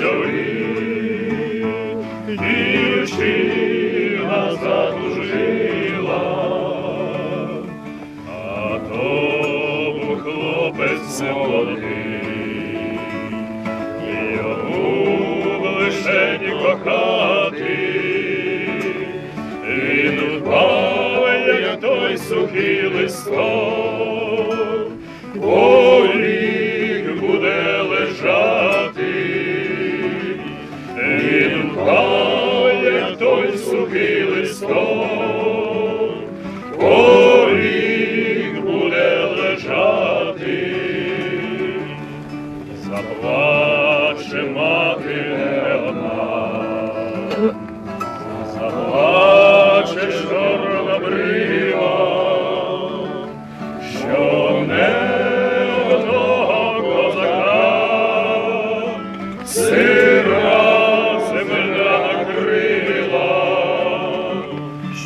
січовий, дівчина задужила, хлопець молодий, йому лишень кохати, він впав, той сухий листок, Заплаче чорна брива, що не одного козака сира земля накрила,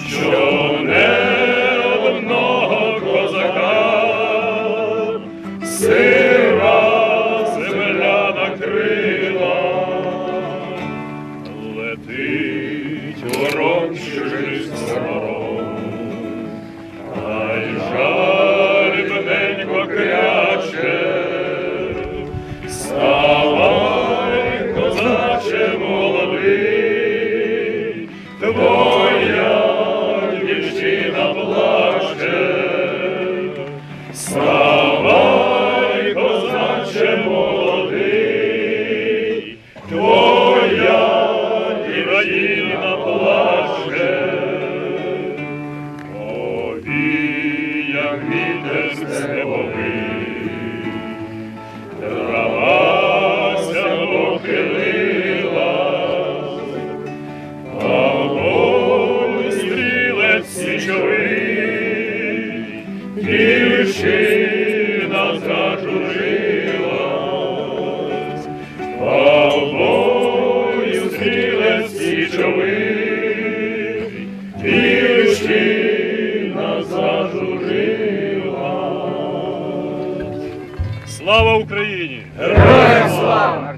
що не одного козака сира земля накрила. Ворон чужих сторон, та й кряче, Вставай, козаче молодий, твоя дівчина плаче. Повіяв вітер степовий, стрілець січовий, дівчина зажурилась. Слава Україні! Героям слава!